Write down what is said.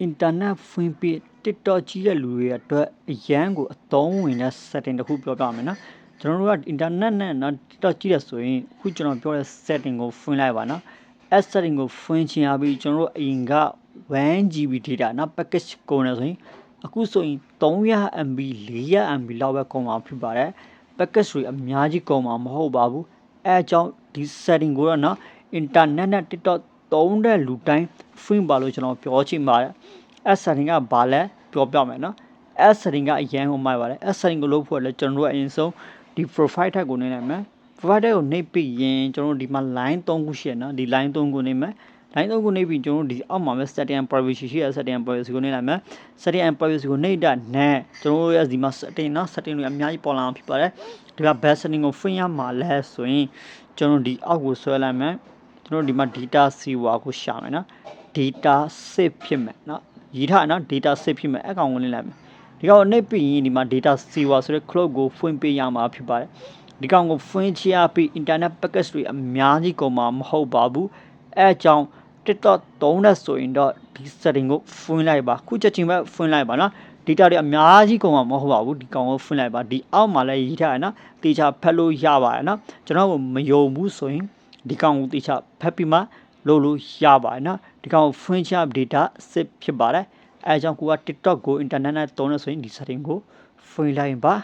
အင်တာနက်ဖွင့်ပြီး TikTok ကြီးတဲ့လူတွေအတွက်အရန်ကိုအသုံးဝင်တဲ့ setting တစ်ခုပြောပြမယ်နော်ကျွန်တော်တို့ကအင်တာနက်နဲ့နော် TikTok ကြီးတယ်ဆိုရင်အခုကျွန်တော်ပြောတဲ့ setting ကိုဖွင့်လိုက်ပါနော်အဲ setting ကိုဖွင့်ချင်ရပြီးကျွန်တော်တို့အရင်က 1GB data နော် package ကုန်တယ်ဆိုရင်အခုဆိုရင် 300MB 400MB လောက်ပဲကုန်မှာဖြစ်ပါတယ် package တွေအများကြီးကုန်မှာမဟုတ်ပါဘူးအဲအကြောင်းဒီ setting ကိုတော့နော် internet နဲ့ TikTok သုံးတဲ့လူတိုင်း free ပါလို့ကျွန်တော်ပြောချင်ပါတယ်အဲ setting ကဘာလဲပြောပြမယ်နော်အဲ setting ကအရန်ကိုမိုက်ပါတယ်အဲ setting ကိုလုပ်ဖို့လည်းကျွန်တော်တို့အရင်ဆုံးဒီ profile tag ကိုနေနိုင်မယ် profile tag ကိုနှိပ်ပြီးရင်ကျွန်တော်တို့ဒီမှာ line 3ခုရှိရနော်ဒီ line 3ခုနေမယ် line 3ခုနှိပ်ပြီးကျွန်တော်တို့ဒီအောက်မှာပဲ setting and privacy ရှိရ setting and privacy ကိုနှိပ်လိုက်မယ် setting and privacy ကိုနှိပ်တာနဲ့ကျွန်တော်တို့ရဲ့ဒီမှာ setting နော် setting တွေအများကြီးပေါ်လာအောင်ဖြစ်ပါတယ်ဒီက best setting ကို free ရမှာလဲဆိုရင်ကျွန်တော်ဒီအောက်ကိုဆွဲလိုက်မယ် ကျွန်တော်ဒီမှာ data saver ကိုရှာမယ်နော် data save ဖြစ်မယ်နော်ရေးထားနော် data save ဖြစ်မယ်အကောင်ကိုလင်းလိုက်မယ်ဒီကောင်နှိပ်ပြီးရင်ဒီမှာ data saver ဆိုတဲ့ cloud ကိုဖွင့်ပေးရမှာဖြစ်ပါတယ်ဒီကောင်ကိုဖွင့်ချရပြီး internet package တွေအများကြီးကုန်မှာမဟုတ်ပါဘူးအဲအကြောင်း TikTok သုံးတဲ့ဆိုရင်တော့ဒီ setting ကိုဖွင့်လိုက်ပါခုချက်ချင်းပဲဖွင့်လိုက်ပါနော် data တွေအများကြီးကုန်မှာမဟုတ်ပါဘူးဒီကောင်ကိုဖွင့်လိုက်ပါဒီအောက်မှာလည်းရေးထားရနော်တေချာဖတ်လို့ရပါတယ်နော်ကျွန်တော်ကမယုံဘူးဆိုရင် ဒီကောင်ကိုတေချာဖတ်ပြီးမှလုပ်လို့ရပါတယ်နော်ဒီကောင်ကိုဖွင့်ချ data စစ်ဖြစ်ပါတယ်အဲအကြောင်းကိုက TikTok ကို internet နဲ့သုံးလို့ဆိုရင်ဒီ setting ကိုဖွင့်လိုက်ပါ